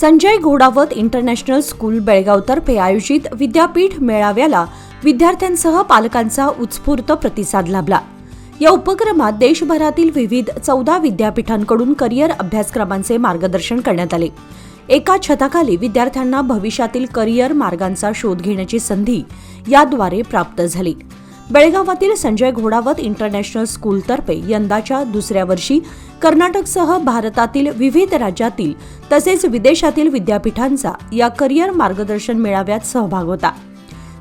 Sanjay Ghodawat international school बेळगावतर्फे आयोजित विद्यापीठ मेळाव्याला विद्यार्थ्यांसह पालकांचा उत्स्फूर्त प्रतिसाद लाभला. या उपक्रमात देशभरातील विविध चौदा विद्यापीठांकडून करिअर अभ्यासक्रमांचे मार्गदर्शन करण्यात आले. एका छताखाली विद्यार्थ्यांना भविष्यातील करिअर मार्गांचा शोध घेण्याची संधी याद्वारे प्राप्त झाली. बेळगावातील संजय घोडावत इंटरनॅशनल स्कूलतर्फे यंदाच्या दुसऱ्या वर्षी कर्नाटकसह भारतातील विविध राज्यातील तसेच विदेशातील विद्यापीठांचा या करिअर मार्गदर्शन मेळाव्यात सहभाग होता.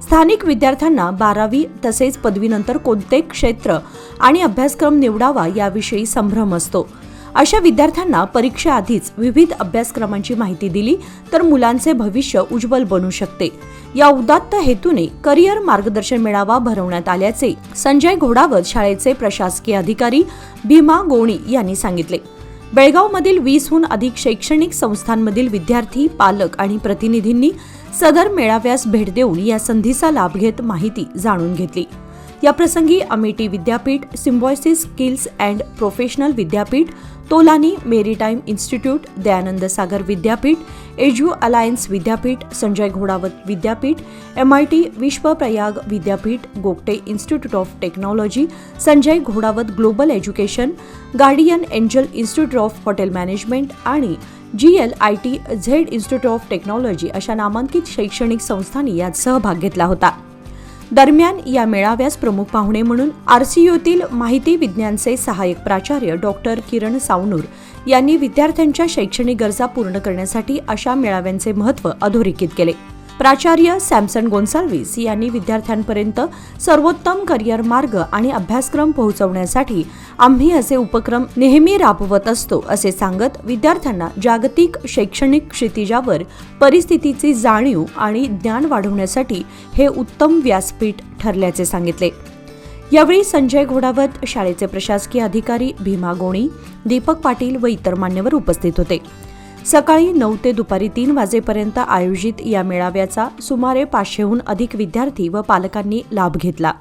स्थानिक विद्यार्थ्यांना बारावी तसेच पदवीनंतर कोणते क्षेत्र आणि अभ्यासक्रम निवडावा याविषयी संभ्रम असतो. अशा विद्यार्थ्यांना परीक्षेआधीच विविध अभ्यासक्रमांची माहिती दिली तर मुलांचे भविष्य उज्ज्वल बनू शकते. या उदात्त हेतूने करिअर मार्गदर्शन मेळावा भरवण्यात आल्याचे संजय घोडावत शाळेचे प्रशासकीय अधिकारी भीमा गोणी यांनी सांगितले. बेळगावमधील वीसहून अधिक शैक्षणिक संस्थांमधील विद्यार्थी पालक आणि प्रतिनिधींनी सदर मेळाव्यास भेट देऊन या संधीचा लाभ घेत माहिती जाणून घेतली. याप्रसंगी अमेठी विद्यापीठ सिम्बॉयसिस स्किल्स अँड प्रोफेशनल विद्यापीठ तोलानी मेरीटाईम इन्स्टिट्यूट दयानंद सागर विद्यापीठ एज्यू अलायन्स विद्यापीठ संजय घोडावत विद्यापीठ एम आय टी विश्वप्रयाग विद्यापीठ Gogte institute of technology Sanjay Ghodawat global education guardian angel institute of hotel management आणि G L I T Z institute of technology अशा नामांकित शैक्षणिक संस्थांनी यात सहभाग घेतला होता. दरम्यान या मेळाव्यास प्रमुख पाहुणे म्हणून आरसीयूतील माहिती विज्ञानचे सहाय्यक प्राचार्य डॉक्टर किरण सावनूर यांनी विद्यार्थ्यांच्या शैक्षणिक गरजा पूर्ण करण्यासाठी अशा मेळाव्यांचे महत्त्व अधोरेखित केले. प्राचार्य सॅमसन गोन्साल्विस यांनी विद्यार्थ्यांपर्यंत सर्वोत्तम करिअर मार्ग आणि अभ्यासक्रम पोहोचवण्यासाठी आम्ही असे उपक्रम नेहमी राबवत असतो असे सांगत विद्यार्थ्यांना जागतिक शैक्षणिक क्षितिजावर परिस्थितीची जाणीव आणि ज्ञान वाढवण्यासाठी हे उत्तम व्यासपीठ ठरल्याचे सांगितले. यावेळी संजय घोडावत शाळेचे प्रशासकीय अधिकारी भीमा गोणी दीपक पाटील व इतर मान्यवर उपस्थित होते. सकाळी नऊ ते दुपारी तीन वाजेपर्यंत आयोजित या मेळाव्याचा सुमारे पाचशेहून अधिक विद्यार्थी व पालकांनी लाभ घेतला.